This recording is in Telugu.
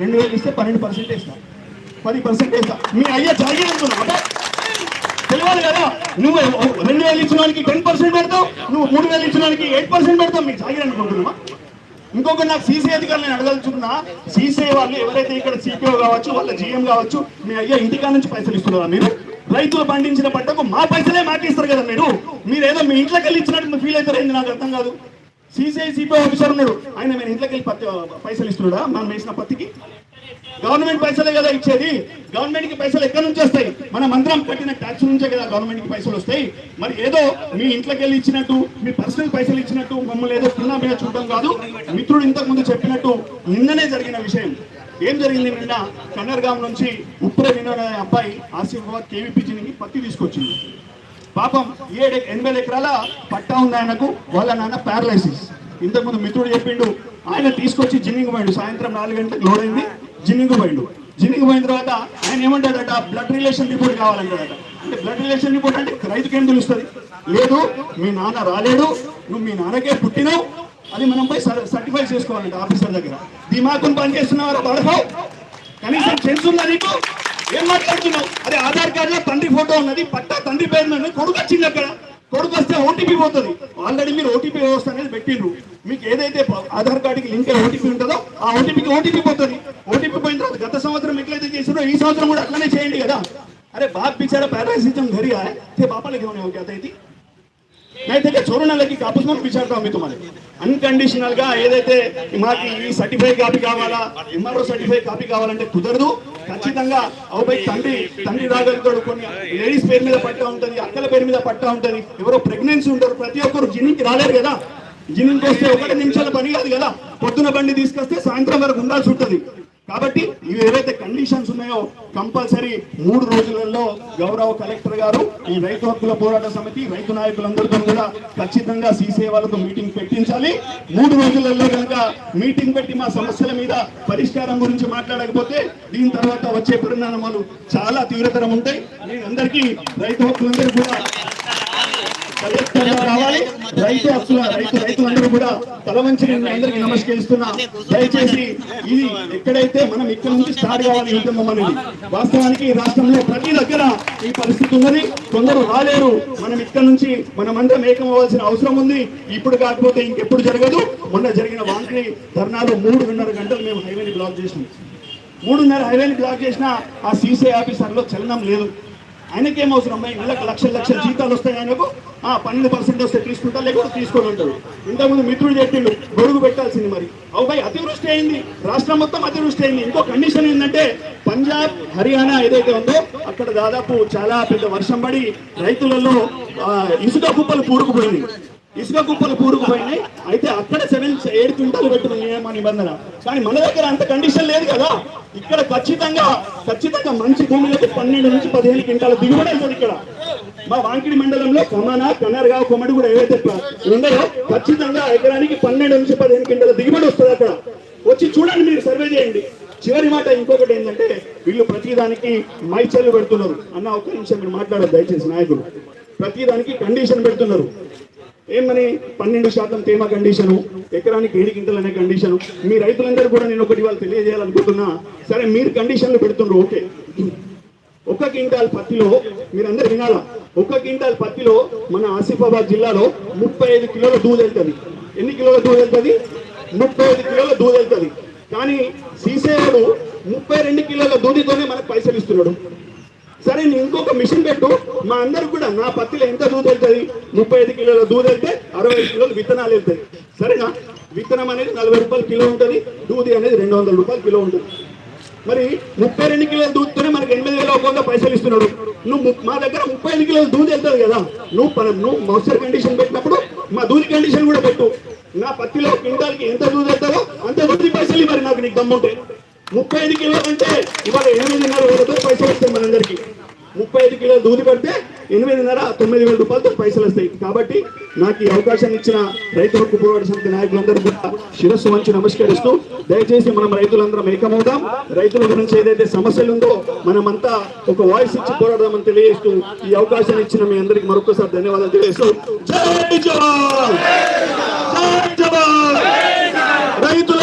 రెండు వేలు ఇస్తే పన్నెండు పర్సెంట్ వేస్తా. పది పర్సెంట్ వేస్తా. మీ అయ్యా జరిగే అనుకున్నావు? తెలియాలి కదా. నువ్వు రెండు వేలు ఇచ్చినవానికి టెన్ పర్సెంట్ పెడతావు నువ్వు మూడు వేలు ఇచ్చినవానికి ఎయిట్ పర్సెంట్ పెడతావు. మీకు జాగిర్ అనుకుంటున్నావా? ఇంకొక నాకు సీసీ అధికారులు నేను అడగలుచుకున్నా సీసీ వాళ్ళు ఎవరైతే ఇక్కడ సిపిఓ కావచ్చు వాళ్ళ జీఎం కావచ్చు మీ అయ్యా ఇంటికా నుంచి పైసలు ఇస్తున్నారా మీరు? రైతులు పండించిన పంటకు మా పైసలే మాకు ఇస్తారు కదా మీరు? మీరు ఏదో మీ ఇంట్లోకి వెళ్ళి ఇచ్చినట్టు ఫీల్ అవుతారు ఏంది నాకు అర్థం కాదు. సిసిఐసిపి ఆఫీసర్ ఉన్నాడు. ఆయన మీరు ఇంట్లోకి వెళ్ళి పత్తి పైసలు ఇస్తున్నాడా? మనం వేసిన పత్తికి? గవర్నమెంట్ పైసలే కదా ఇచ్చేది. గవర్నమెంట్కి పైసలు ఎక్కడి నుంచి వస్తాయి? మన మంత్రం కట్టిన ట్యాక్స్ నుంచే కదా గవర్నమెంట్కి పైసలు వస్తాయి. మరి ఏదో మీ ఇంట్లోకి వెళ్ళి ఇచ్చినట్టు మీ పర్సనల్ పైసలు ఇచ్చినట్టు మమ్మల్ని ఏదో కింద మీద చూడడం కాదు. మిత్రుడు ఇంతకు ముందు చెప్పినట్టు నిన్ననే జరిగిన విషయం. ఏం జరిగింది నిన్న? కన్నర్గాం నుంచి ఉప్పుర వినోద్ అనే అబ్బాయి ఆసిఫాబాద్ కేవీపీజీని పత్తి తీసుకొచ్చింది. పాపం ఏడు ఎనిమిది ఎకరాల పట్టా ఉంది ఆయనకు వాళ్ళ నాన్న పారలైసిస్ ఇంతకుముందు మిత్రుడు చెప్పిండు ఆయన తీసుకొచ్చి జిన్నింగ్ పోయిండు. సాయంత్రం నాలుగు గంటలకు లోడైంది జిన్నింగ్ పోయిండు. జిన్నింగ్ పోయిన తర్వాత ఆయన ఏమంటాడట? బ్లడ్ రిలేషన్ రిపోర్ట్ కావాలంటాడట. అంటే బ్లడ్ రిలేషన్ రిపోర్ట్ అంటే రైతుకి ఏం తెలుస్తుంది? లేదు మీ నాన్న రాలేడు నువ్వు మీ నాన్నకే పుట్టినావు. అది మనం పోయి సర్టిఫై చేసుకోవాలంటే ఆఫీసర్ దగ్గర. దిమాకును పని చేస్తున్నావు పడతావు కనీసం సెన్స్ ఉందా నీకు? ఏం మాట్లాడుతున్నావు? అదే ఆధార్ కార్డులో తండ్రి ఫోటో ఉన్నది పట్టా తండ్రి పేరు మీద కొడుకు వచ్చింది అక్కడ. కొడుకు వస్తే ఓటీపీ పోతుంది. ఆల్రెడీ మీరు ఓటీపీ వ్యవస్థ అనేది పెట్టిండ్రు మీకు ఏదైతే ఆధార్ కార్డుకి లింక్ అయ్యే ఓటీపీ ఉంటుందో ఆ ఓటీపీకి ఓటీపీ పోతుంది. ఓటీపీ పోయిన తర్వాత గత సంవత్సరం ఎట్లయితే చేసినో ఈ సంవత్సరం కూడా అట్లనే చేయండి కదా. అరే బాప్ బిచారా పారాసిజం ధరి ఆయే బాపాలకి ఏమైనా ఓకే అదైతే होने हो क्या था नहीं थे छोड़ो ना लगी कापूस में विचारता हूँ मैं तुम्हारे అన్కండిషనల్ గా ఏదైతే మాకు ఈ సర్టిఫై కాపీ కావాలా ఎంఆర్ఓ సర్టిఫై కాపీ కావాలంటే కుదరదు ఖచ్చితంగా అవుపై తండ్రి తండ్రి రాగలుగుతాడు కొన్ని లేడీస్ పేరు మీద పట్టా ఉంటది అక్కల పేరు మీద పట్టా ఉంటది ఎవరో ప్రెగ్నెన్సీ ఉంటారు ప్రతి ఒక్కరు జిన్నికి రాలేరు కదా జిన్నికి వస్తే ఒకటి నిమిషాల పని కాదు కదా పొద్దున బండి తీసుకొస్తే సాయంత్రం వరకు ఉండాల్సి ఉంటుంది కాబట్టి ఇవి ఏవైతే కండిషన్స్ ఉన్నాయో కంపల్సరీ మూడు రోజులలో గౌరవ కలెక్టర్ గారు ఈ రైతు హక్కుల పోరాట సమితి రైతు నాయకులందరితో కూడా ఖచ్చితంగా సీసీ వాళ్ళతో మీటింగ్ పెట్టించాలి. మూడు రోజులలో కనుక మీటింగ్ పెట్టి మా సమస్యల మీద పరిష్కారం గురించి మాట్లాడకపోతే దీని తర్వాత వచ్చే పరిణామాలు చాలా తీవ్రతరం ఉంటాయి. నేను అందరికీ రైతు హక్కులందరూ కూడా రైతు హక్కుల రైతు రైతులందరూ కూడా తలవంచి నేను అందరికి నమస్కరిస్తున్నా. దయచేసి ఇది ఎక్కడైతే మనం ఇక్కడ నుంచి స్టార్ట్ కావాలి ఉద్యమం అనేది వాస్తవానికి ఈ రాష్ట్రంలో ప్రతి దగ్గర ఈ పరిస్థితి ఉన్నది. కొందరు రాలేరు. మనం ఇక్కడ నుంచి మనమందరం మేకం అవ్వాల్సిన అవసరం ఉంది. ఇప్పుడు కాకపోతే ఇంకెప్పుడు జరగదు. మొన్న జరిగిన వాంకరి ధర్నాలో మూడున్నర గంటలు మేము హైవేని బ్లాక్ చేసినాం. మూడున్నర హైవేని బ్లాక్ చేసిన ఆ సీసీ ఆఫీసర్లో చలనం లేదు. ఆయనకేం అవసరం? అమ్మాయి నెలకు లక్షల లక్షల జీతాలు వస్తాయి ఆయనకు ఆ పన్నెండు పర్సెంట్ వస్తే తీసుకుంటా లేకపోతే తీసుకొని ఉంటాడు ఇంతకుముందు మిత్రుడు చెప్పిండు గొడుగు పెట్టాల్సింది మరి. అవుబాయి అతివృష్టి అయింది. రాష్ట్రం మొత్తం అతివృష్టి అయింది. ఇంకో కండిషన్ ఏంటంటే పంజాబ్ హర్యానా ఏదైతే ఉందో అక్కడ దాదాపు చాలా పెద్ద వర్షం పడి రైతులలో ఇసుక కుప్పలు పూరుకుపోయింది ఇసుక గుంపలు కూరుకుపోయినాయి. అయితే అక్కడ సెవెన్ ఏడు క్వింటాలు పెట్టిన నియమ నిబంధన. కానీ మన దగ్గర అంత కండిషన్ లేదు కదా. ఇక్కడ ఖచ్చితంగా ఖచ్చితంగా మంచి భూములకు పన్నెండు నుంచి పదిహేను క్వింటాల దిగుబడి అవుతుంది ఇక్కడ. మా వాంకిడి మండలంలో కమన కన్నర్గావ్ కొమ్మడి కూడా ఏవైతే ఉన్నాయో ఖచ్చితంగా ఎకరానికి పన్నెండు నుంచి పదిహేను క్వింటాల దిగుబడి వస్తుంది అక్కడ. వచ్చి చూడండి మీరు సర్వే చేయండి. చివరి మాట ఇంకొకటి ఏంటంటే వీళ్ళు ప్రతిదానికి మైచర్లు పెడుతున్నారు. అన్న ఒక్క నిమిషం మీరు మాట్లాడదు దయచేసి నాయకులు. ప్రతిదానికి కండిషన్ పెడుతున్నారు. ఏమని? పన్నెండు శాతం తేమ కండిషను ఎకరానికి ఏడు గింటలు అనే కండిషను. మీ రైతులందరూ కూడా నేను ఒకటి వాళ్ళు తెలియజేయాలనుకుంటున్నా. సరే మీరు కండిషన్లు పెడుతుండ్రు ఓకే. ఒక క్వింటాల్ పత్తిలో మీరందరూ వినాలా? ఒక క్వింటాల్ పత్తిలో మన ఆసిఫాబాద్ జిల్లాలో ముప్పై ఐదు కిలోల దూది వెళ్తుంది. ఎన్ని కిలోల దూది వెళ్తుంది? ముప్పై ఐదు కిలోల దూది వెళ్తుంది. కానీ సీసేవాడు ముప్పై రెండు కిలోల దూదితోనే మనకు పైసలు ఇస్తున్నాడు. సరే నేను ఇంకొక మిషన్ పెట్టు. మా అందరికి కూడా నా పత్తిలో ఎంత దూది వెళ్తుంది? ముప్పై ఐదు కిలోల దూది వెళ్తే అరవై ఐదు కిలోలు విత్తనాలు వెళ్తాయి. సరేనా? విత్తనం అనేది నలభై రూపాయలు కిలో ఉంటుంది. దూది అనేది రెండు వందల రూపాయలు కిలో ఉంటుంది. మరి ముప్పై రెండు కిలోల దూదితోనే మనకి ఎనిమిది వేల ఒక వంద పైసలు ఇస్తున్నాడు. నువ్వు మా దగ్గర ముప్పై ఐదు కిలోల దూది వెళ్తుంది కదా. నువ్వు నువ్వు మౌసర్ కండిషన్ పెట్టినప్పుడు మా దూది కండిషన్ కూడా పెట్టు. నా పత్తిలో క్వింటాల్కి ఎంత దూది వెళ్తారో అంత దూది పైసలు ఇవ్వరు నాకు నీకు దమ్ముంటే. ముప్పై ఐదు కిలోలు అంటే ఇవాళ ఎనిమిదిన్నర వేలతో పైసలు వస్తాయి మనందరికీ ముప్పై ఐదు కిలోలు దూది పడితే ఎనిమిదిన్నర తొమ్మిది వేల రూపాయలతో పైసలు వస్తాయి. కాబట్టి నాకు ఈ అవకాశం ఇచ్చిన రైతు హక్కు పోరాట సమితి నాయకులందరూ కూడా శిరస్సు వంచి నమస్కరిస్తూ దయచేసి మనం రైతులందరం ఏకమవుదాం. రైతుల గురించి ఏదైతే సమస్యలు ఉందో మనమంతా ఒక వాయిస్ ఇచ్చి పోరాడదామని తెలియజేస్తూ ఈ అవకాశం ఇచ్చిన మీ అందరికి మరొకసారి ధన్యవాదాలు తెలియజేస్తూ జై జవాన్ జై జవాన్ రైతు